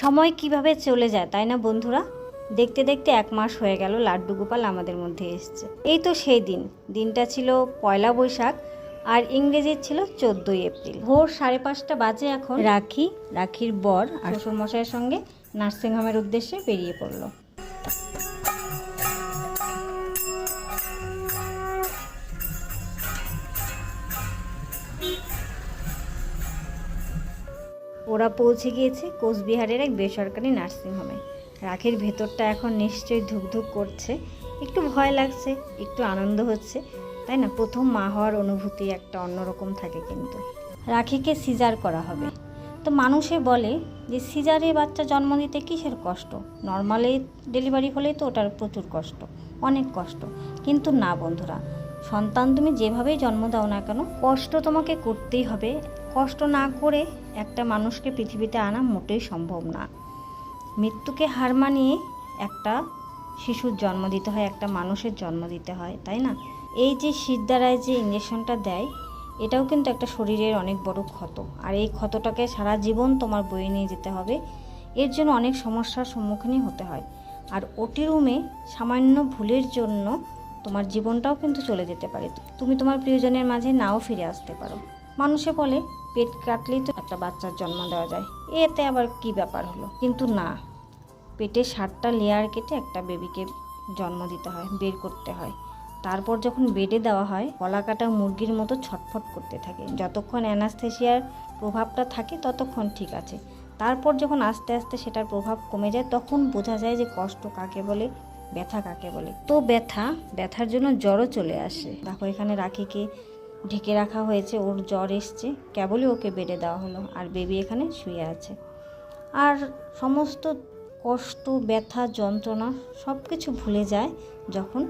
সময় কীভাবে চলে যায়, তাই না বন্ধুরা? দেখতে দেখতে এক মাস হয়ে গেল, লাড্ডু গোপাল আমাদের মধ্যে এসছে। এই তো সেই দিন। দিনটা ছিল পয়লা বৈশাখ, আর ইংরেজির ছিল চোদ্দই এপ্রিল। ভোর সাড়ে পাঁচটা বাজে এখন রাখি, রাখির বর আর শ্বশুরমশাইয়ের সঙ্গে নার্সিংহোমের উদ্দেশ্যে বেরিয়ে পড়ল। ওরা পৌঁছে গিয়েছে কোচবিহারের এক বেসরকারি নার্সিংহোমে। রাখির ভেতরটা এখন নিশ্চয়ই ধুকধুক করছে। একটু ভয় লাগছে, একটু আনন্দ হচ্ছে। তাই না? প্রথম মা হওয়ার অনুভূতি একটা অন্যরকম থাকে কিন্তু। রাখিকে সিজার করা হবে। তো মানুষে বলে যে, সিজারে বাচ্চা জন্ম দিতে কিসের কষ্ট? নর্মালি ডেলিভারি হলেই তো ওটার প্রচুর কষ্ট, অনেক কষ্ট। কিন্তু না বন্ধুরা, সন্তান তুমি যেভাবেই জন্ম দাও না কেন, কষ্ট তোমাকে করতেই হবে। কষ্ট না করে একটা মানুষকে পৃথিবীতে আনা মোটেই সম্ভব না। মৃত্যুকে হার মানিয়ে একটা শিশুর জন্ম দিতে হয়, একটা মানুষের জন্ম দিতে হয়, তাই না? এই যে শীত দ্বারায় যে ইঞ্জেকশনটা দেয়, এটাও কিন্তু একটা শরীরের অনেক বড় ক্ষত। আর এই ক্ষতটাকে সারা জীবন তোমার বয়ে নিয়ে যেতে হবে। এর জন্য অনেক সমস্যার সম্মুখীনই হতে হয়। আর ওটি রুমে সামান্য ভুলের জন্য তোমার জীবনটাও কিন্তু চলে যেতে পারে। তুমি তোমার প্রিয়জনের মাঝে নাও ফিরে আসতে পারো। মানুষে বলে, পেট কাটলেই তো একটা বাচ্চার জন্ম দেওয়া যায়। এতে আবার কি ব্যাপার হলো? কিন্তু না। পেটে সাতটা লেয়ার কেটে একটা বেবিকে জন্ম দিতে হয়, বের করতে হয়। তারপর যখন বেডে দেওয়া হয় কলা কাটা মুরগির মতো ছটফট করতে থাকে। যতক্ষণ অ্যানাস্থেসিয়ার প্রভাবটা থাকে, ততক্ষণ ঠিক আছে। তারপর যখন আস্তে আস্তে সেটার প্রভাব কমে যায়, তখন বোঝা যায় যে কষ্ট কাকে বলে, ব্যথা কাকে বলে। তো ব্যথা, ব্যথার জন্য জ্বরও চলে আসে। দেখো, এখানে রাখিকে ঢেকে রাখা হয়েছে, ওর জ্বর এসছে। কেবলই ওকে বেডে দেওয়া হলো, আর বেবি এখানে শুয়ে আছে। আর সমস্ত কষ্ট, ব্যথা, যন্ত্রণা সব কিছু ভুলে যায় যখন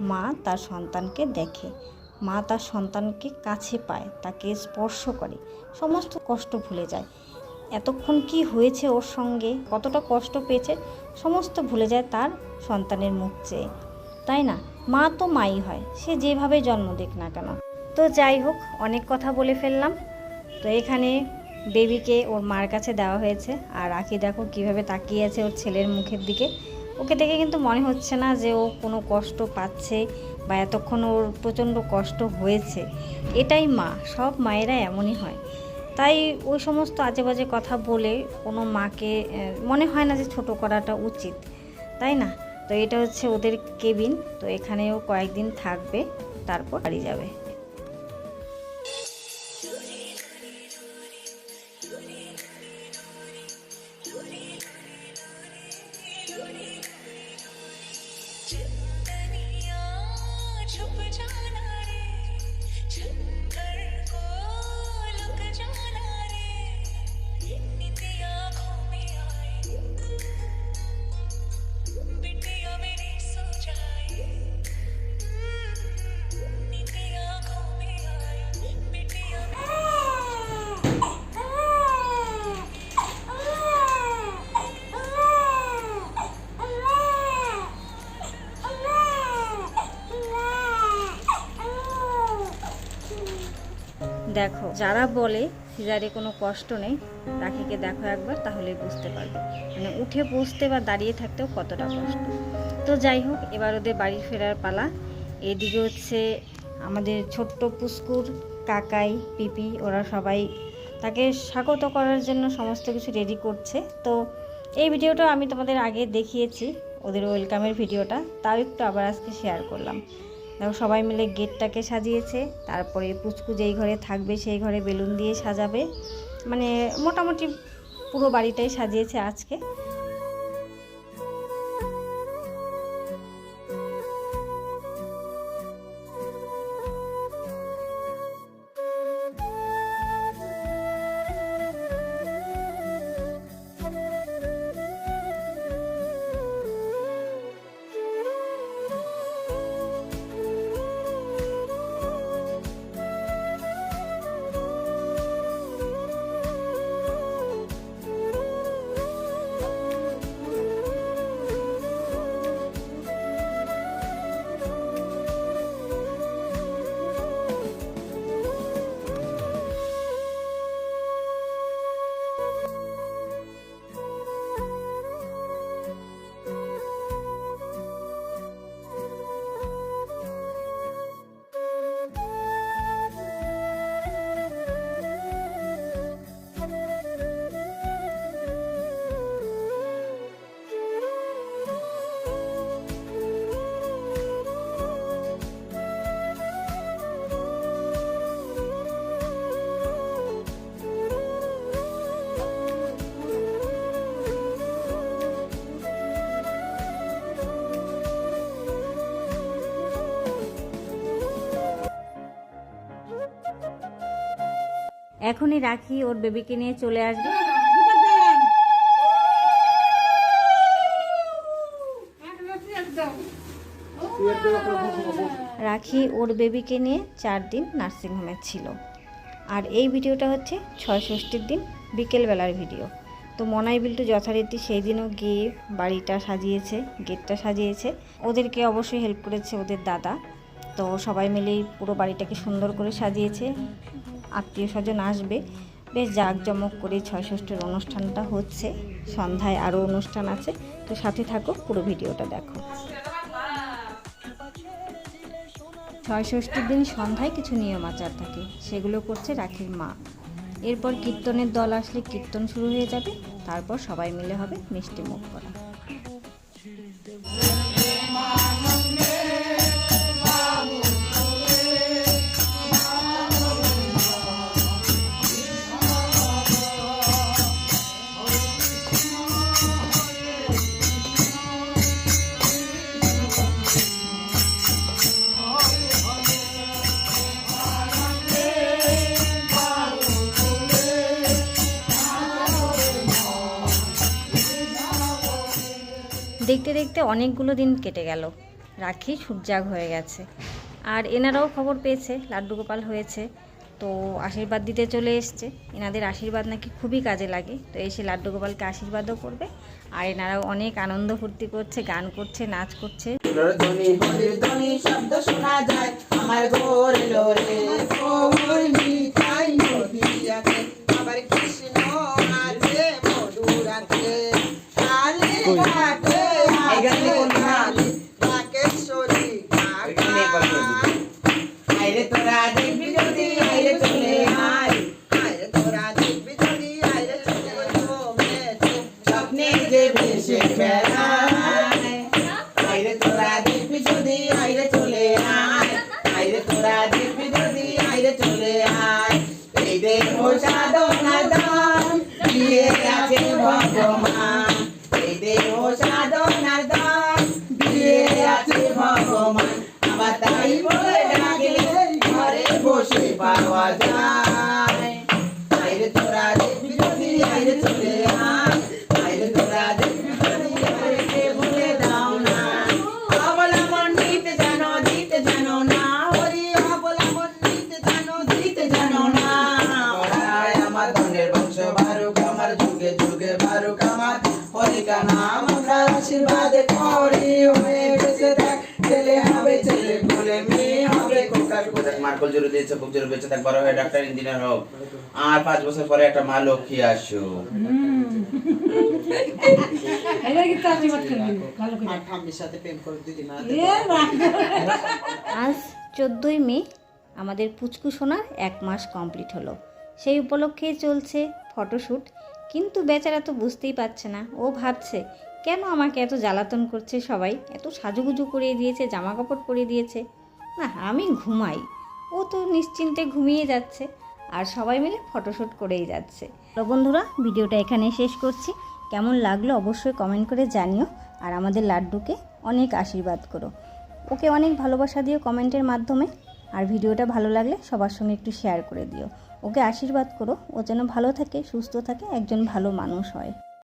মা তার সন্তানকে দেখে। মা তার সন্তানকে কাছে পায়, তাকে স্পর্শ করে। সমস্ত কষ্ট ভুলে যায়। এতক্ষণ কি হয়েছে ওর সঙ্গে? কতটা কষ্ট পেয়েছে? সমস্ত ভুলে যায় তার সন্তানের মুখ চেয়ে। তাই না? মা তো মাই হয়, সে যেভাবে জন্ম দিক না কেন। তো যাই হোক, অনেক কথা বলে ফেললাম। তো এখানে বেবিকে ওর মার কাছে দেওয়া হয়েছে। আর রাখি দেখো কীভাবে তাকিয়ে আছে ওর ছেলের মুখের দিকে। ওকে দেখে কিন্তু মনে হচ্ছে না যে ও কোনো কষ্ট পাচ্ছে বা এতক্ষণ ওর প্রচণ্ড কষ্ট হয়েছে। এটাই মা, সব মায়েরা এমনই হয়। তাই ওই সমস্ত আজে বাজে কথা বলে কোনো মাকে মনে হয় না যে ছোট করাটা উচিত। তাই না? তো এটা হচ্ছে ওদের কেবিন। তো এখানেও কয়েকদিন থাকবে, তারপর বাড়ি যাবে। দেখো, যারা বলে সিজারে কোনো কষ্ট নেই, রাখিকে দেখো একবার, তাহলেই বুঝতে পারবে। মানে উঠে বসতে বা দাঁড়িয়ে থাকতেও কতটা কষ্ট। তো যাই হোক, এবার ওদের বাড়ি ফেরার পালা। এদিকে হচ্ছে আমাদের ছোট্ট পুস্কুর কাকাই, পিপি, ওরা সবাই তাকে স্বাগত করার জন্য সমস্ত কিছু রেডি করছে। তো এই ভিডিওটা আমি তোমাদের আগে দেখিয়েছি, ওদের ওয়েলকামের ভিডিওটা। তাও একটু আবার আজকে শেয়ার করলাম। দেখো সবাই মিলে গেটটাকে সাজিয়েছে, তারপরে পুচকু যেই ঘরে থাকবে সেই ঘরে বেলুন দিয়ে সাজাবে। মানে মোটামুটি পুরো বাড়িটাই সাজিয়েছে আজকে। এখনই রাখি, ওর বেবিকে নিয়ে চলে আসবে। রাখি, ওর বেবিকে নিয়ে চার দিন নার্সিংহোমে ছিল। আর এই ভিডিওটা হচ্ছে ছয় ষষ্ঠীর দিন, বিকেলবেলার ভিডিও তো মনাই বিল্টু যথারীতি সেই দিনও গিয়ে বাড়িটা সাজিয়েছে, গেটটা সাজিয়েছে। ওদেরকে অবশ্যই হেল্প করেছে ওদের দাদা। তো সবাই মিলেই পুরো বাড়িটাকে সুন্দর করে সাজিয়েছে। আত্মীয় স্বজন আসবে। বেশ জাঁকজমক করে ছয় ষষ্ঠীর অনুষ্ঠানটা হচ্ছে। সন্ধ্যায় আরও অনুষ্ঠান আছে। তো সাথে থাকো, পুরো ভিডিওটা দেখো। ছয় ষষ্ঠীর দিন সন্ধ্যায় কিছু নিয়ম আচার থাকে। সেগুলো করছে রাখির মা। এরপর কীর্তনের দল আসলে কীর্তন শুরু হয়ে যাবে। তারপর সবাই মিলে হবে মিষ্টি মুখ করা। দেখতে দেখতে অনেকগুলো দিন কেটে গেল। রাখি সূর্যাগ হয়ে গেছে। আর এনারাও খবর পেয়েছে, লাড্ডু গোপাল হয়েছে। তো আশীর্বাদ দিতে চলে এসছে। এনাদের আশীর্বাদ নাকি খুবই কাজে লাগে। তো এসে লাড্ডু গোপালকে আশীর্বাদও করবে। আর এনারাও অনেক আনন্দ ফুর্তি করছে, গান করছে, নাচ করছে। আছে ভগবান এই কোথায় মার্কল জোরে দিয়েছে খুব জোরে বেঁচে থাক বড় হয়ে ডাক্তার ইঞ্জিনিয়ার হোক। আর পাঁচ বছর পরে একটা মা লক্ষ্মী আসো। আর ঠাম্মির সাথে প্রেম করে দিদি না আজ চোদ্দোই মে আমাদের পুচকু সোনার এক মাস কমপ্লিট হলো। সেই উপলক্ষে চলছে ফটোশ্যুট কিন্তু বেচারা তো বুঝতেই পারছে না। ও ভাবছে কেন আমাকে এত জ্বালাতন করছে সবাই? এত সাজুগুজু করিয়ে দিয়েছে জামা কাপড় পরিয়ে দিয়েছে। না আমি ঘুমাই। ও তো নিশ্চিন্তে ঘুমিয়ে যাচ্ছে আর সবাই মিলে ফটোশ্যুট করেই যাচ্ছে। তো বন্ধুরা, ভিডিওটা এখানে শেষ করছি। কেমন লাগল অবশ্যই কমেন্ট করে জানিও আর আমাদের লাড্ডুকে অনেক আশীর্বাদ করো। ওকে অনেক ভালোবাসা দিও কমেন্টের মাধ্যমে আর ভিডিওটা ভালো লাগলে সবার সঙ্গে একটু শেয়ার করে দিও। ওকে আশীর্বাদ করো, ও যেন ভালো থাকে, সুস্থ থাকে, একজন ভালো মানুষ হয়।